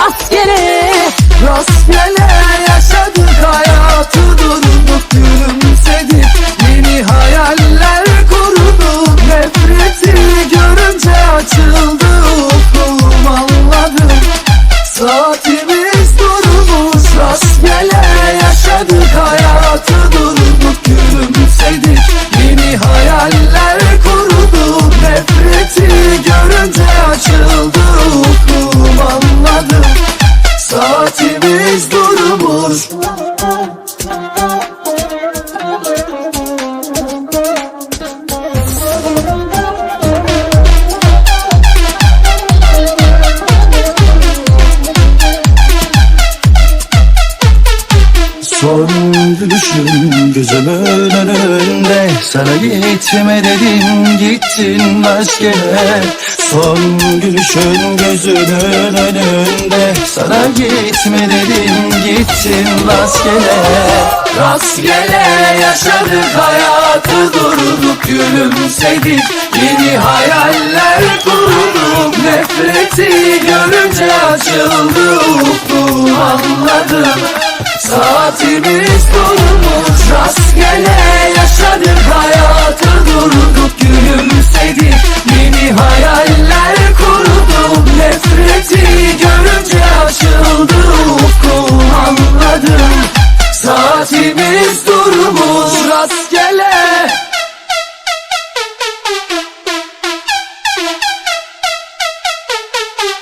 rastgele Rastgele yaşadık hayatı durduk gülümsedik. Yeni hayaller kurduk Nefreti görünce açıldı ufkum anladım Saatimiz durmuş Rastgele yaşadık hayatı Son gülüşün gözümün önünde. Sana gitme dedim gittin rastgele Son gülüşün gözümün önünde. Sana gitme dedim gittin rastgele. Rastgele yaşadık hayatı durduk gülümsedik. Yeni hayaller kurduk nefreti görünce açıldı ufkum anladım Saatimiz durmuş rastgele yaşadık